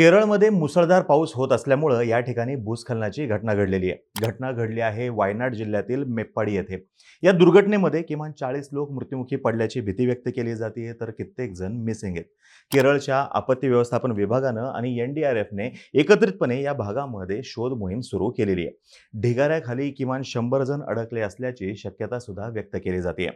केरळमध्ये मुसळधार पाऊस होत असल्यामुळं या ठिकाणी भूस्खलनाची घटना घडलेली आहे. घटना घडली आहे वायनाड जिल्ह्यातील मेप्पाडी येथे. या दुर्घटनेमध्ये किमान चाळीस लोक मृत्युमुखी पडल्याची भीती व्यक्त केली जाते तर कित्येक जण मिसिंग आहेत. केरळच्या आपत्ती व्यवस्थापन विभागानं आणि एन डी आर एफने एकत्रितपणे या भागामध्ये शोध मोहीम सुरू केलेली आहे. ढिगाऱ्याखाली किमान शंभर जण अडकले असल्याची शक्यता सुद्धा व्यक्त केली जाते.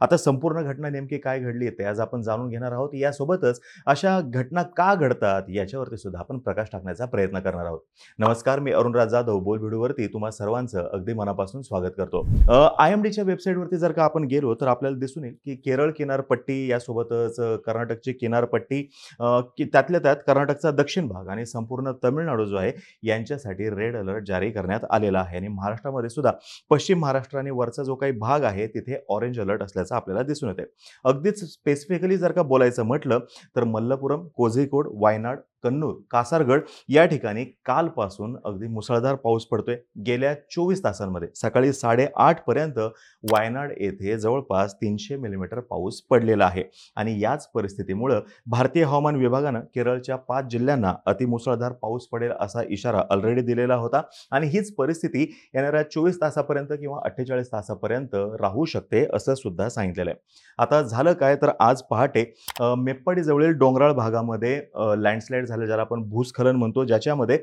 आता संपूर्ण घटना नेमकी काय घडली ते आज आपण जाणून घेणार आहोत. यासोबतच अशा घटना का घडतात याच्यावरती सुद्धा आपण प्रकाश टाकण्याचा प्रयत्न करणार आहोत. नमस्कार मी अरुणराज जाधव. बोल व्हिडिओवरती तुम्हा सर्वांचं अगदी मनापासून स्वागत करतो. आय एम डीच्या वेबसाईटवरती जर का आपण गेलो तर आपल्याला दिसून येईल की केरळ किनारपट्टी यासोबतच कर्नाटकची किनारपट्टी की त्यातल्या त्यात कर्नाटकचा दक्षिण भाग आणि संपूर्ण तमिळनाडू जो आहे यांच्यासाठी रेड अलर्ट जारी करण्यात आलेला आहे. आणि महाराष्ट्रामध्ये सुद्धा पश्चिम महाराष्ट्र आणि वरचा जो काही भाग आहे तिथे ऑरेंज अलर्ट असल्याचं आपल्याला दिसून येते अगदीच स्पेसिफिकली जर का बोलायचं म्हटलं तर मल्लपुरम कोझिकोड वायनाड कन्नूर कासारगड या ठिकाणी कालपासून अगदी मुसळधार पाऊस पडतोय. गेल्या चोवीस तासांमध्ये सकाळी साडेआठ पर्यंत वायनाड येथे जवळपास तीनशे मिलीमीटर पाऊस पडलेला आहे. आणि याच परिस्थितीमुळं भारतीय हवामान विभागानं केरळच्या पाच जिल्ह्यांना अतिमुसळधार पाऊस पडेल असा इशारा ऑलरेडी दिलेला होता. आणि हीच परिस्थिती येणाऱ्या चोवीस तासापर्यंत किंवा अठ्ठेचाळीस तासापर्यंत राहू शकते असं सुद्धा सांगितलेलं आहे. आता झालं काय? तर आज पहाटे मेप्पाडीजवळील डोंगराळ भागामध्ये लँडस्लाईड झालं ज्याला आपण भूस्खलन म्हणतो ज्याच्यामध्ये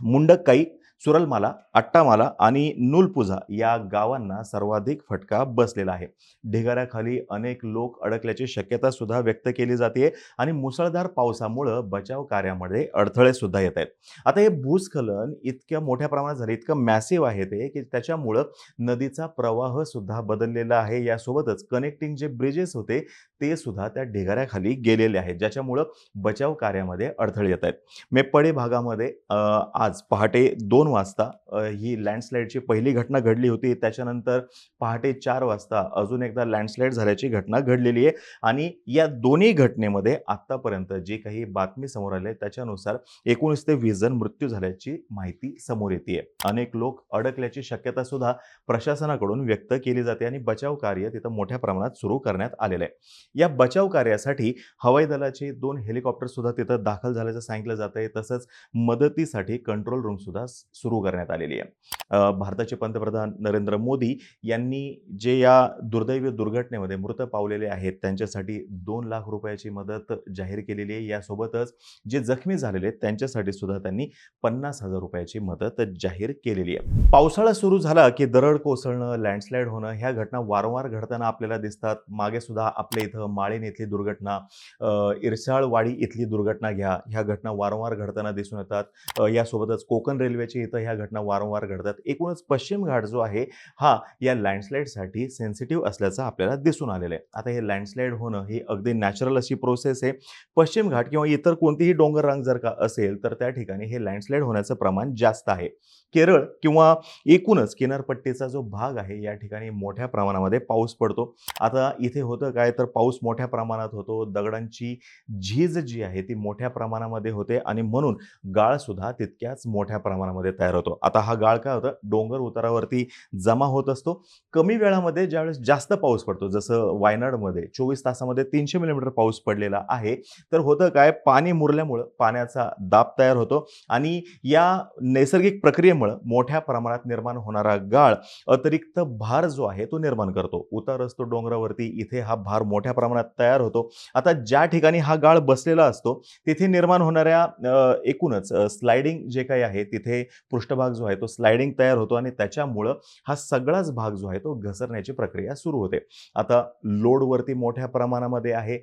मुंडक काही सुरलमाला अट्टामाला आणि नूलपुझा या गावांना सर्वाधिक फटका बसलेला आहे. ढिगाऱ्याखाली अनेक लोक अडकल्याची शक्यता सुद्धा व्यक्त केली जाते आणि मुसळधार पावसामुळं बचाव कार्यामध्ये अडथळे सुद्धा येत आहेत. आता हे भूस्खलन इतक्या मोठ्या प्रमाणात झाले इतकं मॅसिव्ह आहे ते की त्याच्यामुळं नदीचा प्रवाह सुद्धा बदललेला आहे. यासोबतच कनेक्टिंग जे ब्रिजेस होते ते सुद्धा त्या ढिगाऱ्याखाली गेलेले आहेत ज्याच्यामुळं बचाव कार्यामध्ये अडथळे येत आहेत. मेप्पडी भागामध्ये आज पहाटे दोन वाजता ही लँडस्लाईडची पहिली घटना घडली होती. त्याच्यानंतर पहाटे चार वाजता अजून एकदा लँडस्लाईड झाल्याची घटना घडलेली आहे. आणि या दोन्ही घटनेमध्ये आत्तापर्यंत जी काही बातमी समोर आली त्याच्यानुसार एकोणीस ते वीस जण मृत्यू झाल्याची माहिती समोर येते अनेक लोक अडकल्याची शक्यता सुद्धा प्रशासनाकडून व्यक्त केली जाते आणि बचाव कार्य तिथं मोठ्या प्रमाणात सुरू करण्यात आलेलं आहे. या बचाव कार्यासाठी हवाई दलाचे दोन हेलिकॉप्टर सुद्धा तिथं दाखल झाल्याचं सांगितलं जात आहे तसंच मदतीसाठी कंट्रोल रूम सुद्धा सुरू करण्यात आलेली आहे. भारताचे पंतप्रधान नरेंद्र मोदी यांनी जे या दुर्दैवी दुर्घटनेमध्ये मृत पावलेले आहेत त्यांच्यासाठी दोन लाख रुपयाची मदत जाहीर केलेली आहे. यासोबतच जे जखमी झालेले आहेत त्यांच्यासाठी सुद्धा त्यांनी पन्नास हजार रुपयाची मदत जाहीर केलेली आहे. पावसाळा सुरू झाला की दरड कोसळणं लँडस्लाईड होणं ह्या घटना वारंवार घडताना आपल्याला दिसतात. मागे सुद्धा आपल्या इथं माळीन इथली दुर्घटना इरसाळवाडी इथली दुर्घटना घ्या. ह्या घटना वारंवार घडताना दिसून येतात. यासोबतच कोकण रेल्वेची इथं ह्या घटना वारंवार घडतात. एकूणच पश्चिम घाट जो आहे हा या लँडस्लाईडसाठी सेन्सिटिव्ह असल्याचं आपल्याला दिसून आलेलं आहे. आता हे लँडस्लाईड होणं ही अगदी नॅचरल अशी प्रोसेस आहे. पश्चिम घाट किंवा इतर कोणतीही डोंगर रांग जर का असेल तर त्या ठिकाणी हे लँडस्लाईड होण्याचं प्रमाण जास्त आहे. केरळ किंवा एकूणच किनारपट्टीचा जो भाग आहे या ठिकाणी मोठ्या प्रमाणामध्ये पाऊस पडतो. आता इथे होतं काय तर पाऊस मोठ्या प्रमाणात होतो. दगडांची झीज जी आहे ती मोठ्या प्रमाणामध्ये होते आणि म्हणून गाळसुद्धा तितक्याच मोठ्या प्रमाणामध्ये तयार होतो. आता हा गाळ काय होतं? डोंगर उतारावरती जमा होत असतो. कमी वेळामध्ये ज्यावेळेस जास्त पाऊस पडतो जसं वायनाडमध्ये चोवीस तासामध्ये तीनशे मिलीमीटर पाऊस पडलेला आहे तर होतं काय? पाणी मुरल्यामुळं पाण्याचा दाब तयार होतो आणि या नैसर्गिक प्रक्रियेमुळं मोठ्या प्रमाणात निर्माण होणारा गाळ अतिरिक्त भार जो आहे तो निर्माण करतो. उतार असतो डोंगरावरती इथे हा भार मोठ्या प्रमाणात तयार होतो. आता ज्या ठिकाणी हा गाळ बसलेला असतो तिथे निर्माण होणाऱ्या एकूणच स्लायडिंग जे काही आहे तिथे पृष्ठभाग जो आहे तो स्लायडिंग तयार होतो आणि त्याच्यामुळं हा सगळाच भाग जो आहे तो घसरण्याची प्रक्रिया सुरू होते. आता लोडवरती मोठ्या प्रमाणामध्ये आहे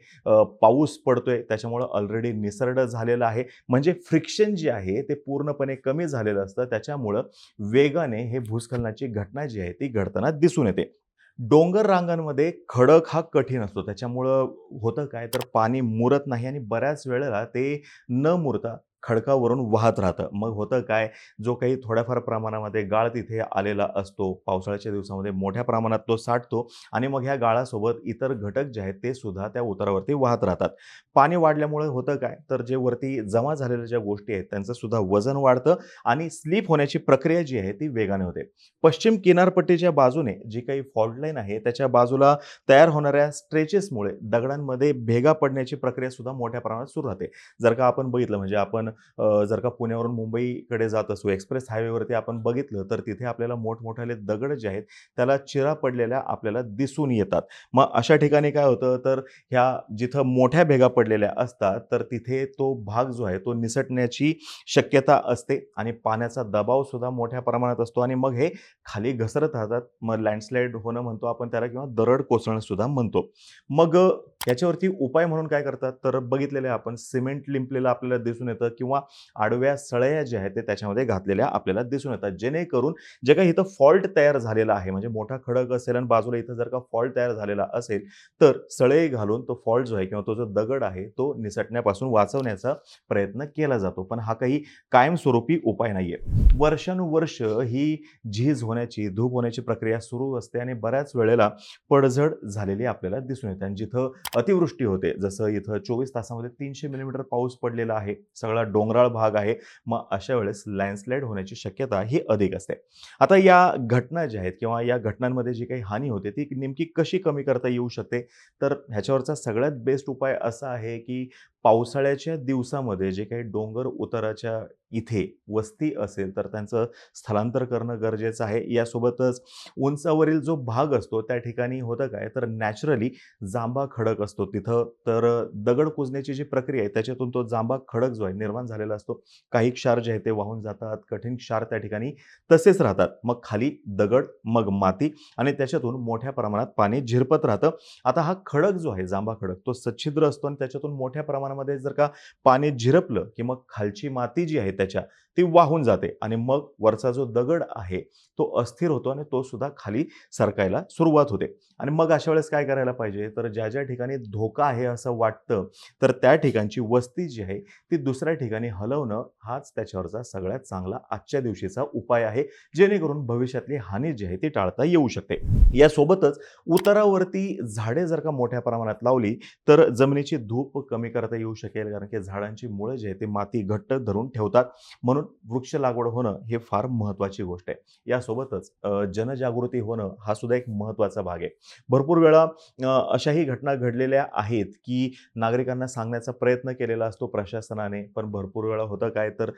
पाऊस पडतोय त्याच्यामुळं ऑलरेडी निसर्ड झालेलं आहे. म्हणजे फ्रिक्शन जे आहे ते पूर्णपणे कमी झालेलं असतं त्याच्यामुळं वेगाने हे भूस्खलनाची घटना जी आहे ती घडताना दिसून येते. डोंगर रांगांमध्ये खडक हा कठीण असतो त्याच्यामुळं होतं काय तर पाणी मुरत नाही आणि बऱ्याच वेळेला ते न मुरता खडकावरून वाहत राहतं. मग होतं काय? जो काही थोड्याफार प्रमाणामध्ये गाळ तिथे आलेला असतो पावसाळ्याच्या दिवसामध्ये मोठ्या प्रमाणात तो साठतो आणि मग ह्या गाळासोबत इतर घटक जे आहेत ते सुद्धा त्या उतारावरती वाहत राहतात. पाणी वाढल्यामुळे होतं काय? तर जे वरती जमा झालेल्या ज्या गोष्टी आहेत त्यांचं सुद्धा वजन वाढतं आणि स्लीप होण्याची प्रक्रिया जी आहे ती वेगाने होते. पश्चिम किनारपट्टीच्या बाजूने जी काही फॉल्ट लाईन आहे त्याच्या बाजूला तयार होणाऱ्या स्ट्रेचेसमुळे दगडांमध्ये भेगा पडण्याची प्रक्रिया सुद्धा मोठ्या प्रमाणात सुरू राहते. जर का आपण बघितलं म्हणजे आपण जर का पुण्यावरून मुंबईकडे जात असू एक्सप्रेस हायवेवरती आपण बघितलं तर तिथे आपल्याला मोठमोठाले दगड जे आहेत त्याला चिरा पडलेल्या आपल्याला दिसून येतात. मग अशा ठिकाणी काय होतं तर ह्या जिथं मोठ्या भेगा पडलेल्या असतात तर तिथे तो भाग जो आहे तो निसटण्याची शक्यता असते आणि पाण्याचा दबाव सुद्धा मोठ्या प्रमाणात असतो आणि मग हे खाली घसरत राहतात. मग लँडस्लाईड होणं म्हणतो आपण त्याला किंवा दरड कोसळणं सुद्धा म्हणतो. मग याच्यावरती उपाय म्हणून काय करतात तर बघितलेले आपण सिमेंट लिंपलेलं आपल्याला दिसून येतं किंवा किंवा आडव्या सळया ज्या आहेत ते त्याच्यामध्ये घातलेल्या आपल्याला दिसून येतात. जेणेकरून जे काही इथं फॉल्ट तयार झालेला आहे म्हणजे मोठा खडक असेल आणि बाजूला इथं जर का फॉल्ट तयार झालेला असेल तर सळई घालून तो फॉल्ट जो आहे किंवा तो जो दगड आहे तो निसटण्यापासून वाचवण्याचा प्रयत्न केला जातो. पण हा काही कायमस्वरूपी उपाय नाहीये. वर्षानुवर्ष ही झीज होण्याची धूप होण्याची प्रक्रिया सुरू असते आणि बऱ्याच वेळेला पडझड झालेली आपल्याला दिसून येते. आणि जिथं अतिवृष्टी होते जसं इथं चोवीस तासामध्ये तीनशे मिलीमीटर पाऊस पडलेला आहे सगळा डोंगराळ भाग आहे मग अशा वेळेस लँडस्लाईड होण्याची शक्यता ही अधिक असते. आता या घटना ज्या आहेत किंवा या घटनांमध्ये जी काही हानी होते ती नेमकी कशी कमी करता येऊ शकते? तर ह्याच्यावरचा सगळ्यात बेस्ट उपाय असा आहे की पावसाळ्याच्या दिवसामध्ये जे काही डोंगर उताराच्या इथे वस्ती असेल तर त्यांचं स्थलांतर करणं गरजेचं आहे. यासोबतच उंचावरील जो भाग असतो त्या ठिकाणी होतं काय? तर नॅचरली जांभा खडक असतो. तिथं तर दगड कुजण्याची जी प्रक्रिया आहे त्याच्यातून तो जांभा खडक जो आहे निर्माण झालेला असतो. काही क्षार जे आहे ते वाहून जातात. कठीण क्षार त्या ठिकाणी तसेच राहतात. मग खाली दगड मग माती आणि त्याच्यातून मोठ्या प्रमाणात पाणी झिरपत राहतं. आता हा खडक जो आहे जांभा खडक तो सच्छिद्र असतो आणि त्याच्यातून मोठ्या प्रमाणात प्रमाणामध्ये जर का पाणी झिरपलं की मग खालची माती जी आहे त्याच्या ती वाहून जाते आणि मग वरचा जो दगड आहे तो अस्थिर होतो आणि तो सुद्धा खाली सरकायला सुरुवात होते. आणि मग अशा वेळेस काय करायला पाहिजे? तर ज्या ज्या ठिकाणी धोका आहे असं वाटतं तर त्या ठिकाणची वस्ती जी आहे ती दुसऱ्या ठिकाणी हलवणं हाच त्याच्यावरचा सगळ्यात चांगला आजच्या दिवशीचा उपाय आहे जेणेकरून भविष्यातली हानी जी आहे ती टाळता येऊ शकते. यासोबतच उतारावरती झाडे जर का मोठ्या प्रमाणात लावली तर जमिनीची धूप कमी करता येऊ शकेल कारण की झाडांची मुळं जी आहे ते माती घट्ट धरून ठेवतात. म्हणून वृक्ष लागवड होणं हे फार महत्त्वाची गोष्ट आहे. यासोबतच जनजागृती होणं हा सुद्धा एक महत्त्वाचा भाग आहे. भरपूर वेळा अशाही घटना घडलेल्या आहेत की नागरिकांना सांगण्याचा प्रयत्न केलेला असतो प्रशासनाने पण भरपूर वेळा होतं काय तर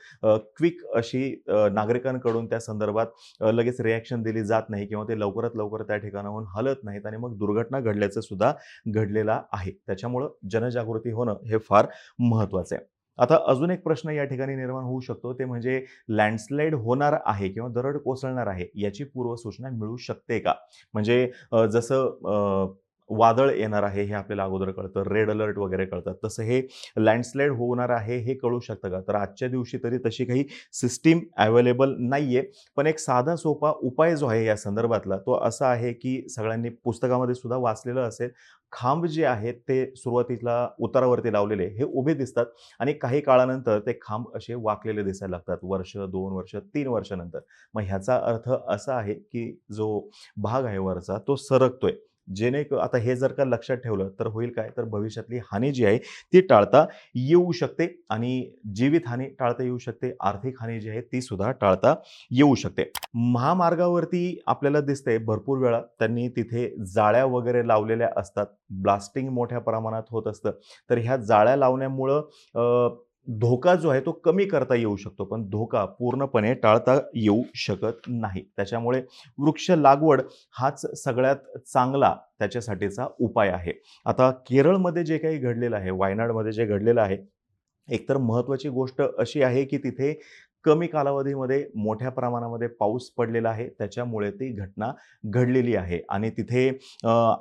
क्विक अशी नागरिकांकडून त्या संदर्भात लगेच रिॲक्शन दिली जात नाही किंवा ते लवकरात लवकर त्या ठिकाणाहून हलत नाहीत आणि मग दुर्घटना घडल्याचं सुद्धा घडलेला आहे. त्याच्यामुळं जनजागृती होणं हे फार महत्त्वाचं आहे. आता अजून एक प्रश्न या ठिकाणी निर्माण होऊ शकतो. ते म्हणजे लँडस्लाईड होणार आहे किंवा दरड कोसळणार आहे याची पूर्वसूचना मिळू शकते का? म्हणजे जसं वादळ येणार आहे हे आपल्याला अगोदर कळतं. रेड अलर्ट वगैरे कळतात. तसं हे लँडस्लाईड होणार आहे हे कळू शकतं का? तर आजच्या दिवशी तरी तशी काही सिस्टीम अवेलेबल नाही आहे पण एक साधा सोपा उपाय जो आहे या संदर्भातला तो असा आहे की सगळ्यांनी पुस्तकामध्ये सुद्धा वाचलेलं असेल. खांब जे आहेत ते सुरुवातीला उतारावरती लावलेले हे उभे दिसतात आणि काही काळानंतर ते खांब असे वाकलेले दिसायला लागतात. वर्ष दोन वर्ष तीन वर्षानंतर. मग ह्याचा अर्थ असा आहे की जो भाग आहे वरचा तो सरकतोय. जेणे आता हे जर का लक्षात ठेवलं तर होईल काय? तर भविष्यातली हानी जी आहे ती टाळता येऊ शकते आणि जीवित हानी टाळता येऊ शकते आर्थिक हानी जी आहे ती सुद्धा टाळता येऊ शकते. महामार्गावरती आपल्याला दिसते भरपूर वेळा त्यांनी तिथे जाळ्या वगैरे लावलेल्या असतात. ब्लास्टिंग मोठ्या प्रमाणात होत असतं. तर ह्या जाळ्या लावण्यामुळं धोका जो आहे तो कमी करता येऊ शकतो पण धोका पूर्णपणे टाळता येऊ शकत नाही. त्याच्यामुळे वृक्ष लागवड हाच सगळ्यात चांगला त्याच्यासाठीचा उपाय आहे. आता केरळमध्ये जे काही घडलेलं आहे वायनाडमध्ये जे घडलेलं आहे एकतर महत्त्वाची गोष्ट अशी आहे की तिथे कमी कालावधीमध्ये मोठ्या प्रमाणामध्ये पाऊस पडलेला आहे. त्याच्यामुळे ती घटना घडलेली आहे. आणि तिथे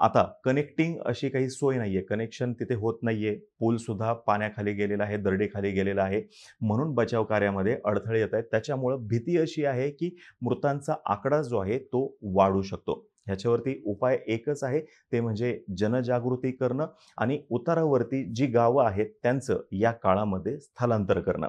आता कनेक्टिंग अशी काही सोय नाही आहे कनेक्शन तिथे होत नाही आहे पूलसुद्धा पाण्याखाली गेलेला आहे दरडीखाली गेलेला आहे. म्हणून बचाव कार्यामध्ये अडथळे येत आहेत. त्याच्यामुळं भीती अशी आहे की मृतांचा आकडा जो आहे तो वाढू शकतो. ह्याच्यावरती उपाय एकच आहे. ते म्हणजे जनजागृती करणं आणि उतारावरती जी गावं आहेत त्यांचं या काळामध्ये स्थलांतर करणं.